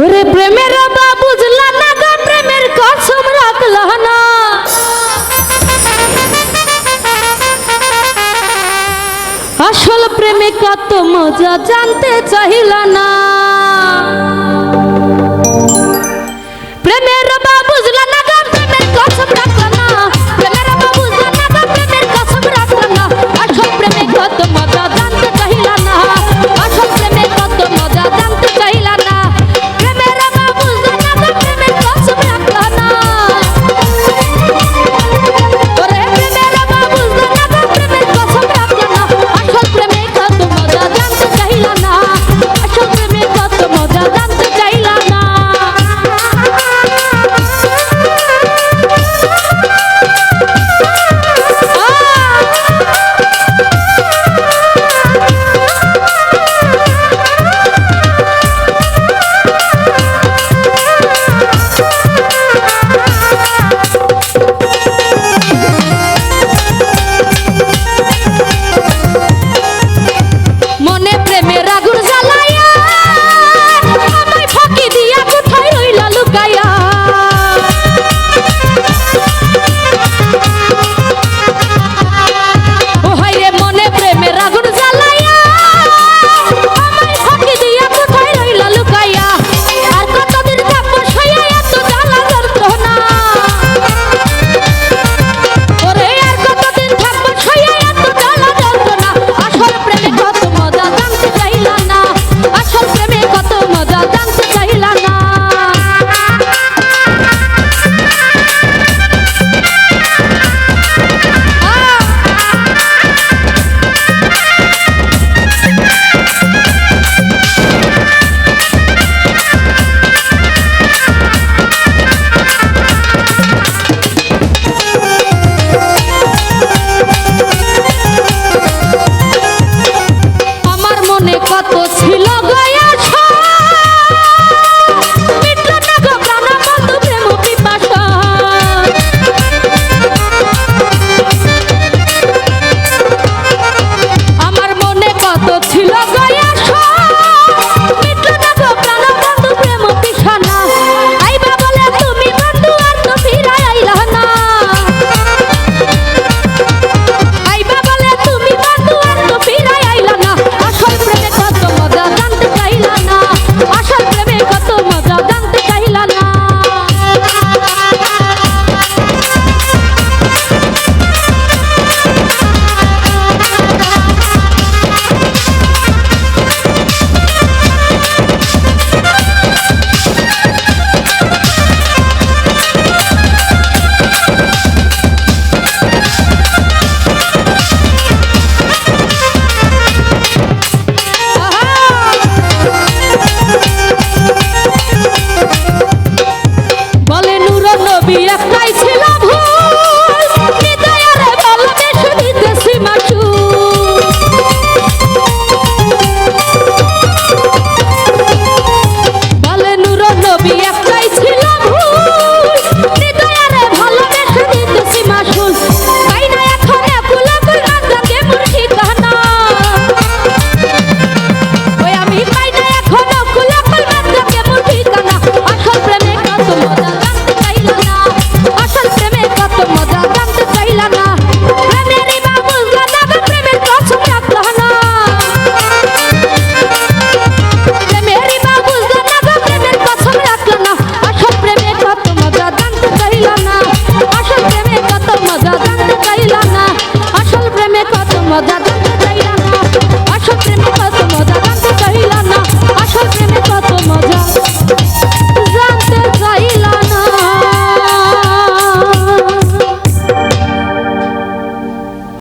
ওরে প্রেমের বা না গা? প্রেমের কসম রাখলা না। আসল প্রেমে কত মজা জানতে চাহিলা না। কত ছিল গয়া? Yes. Pode adorar.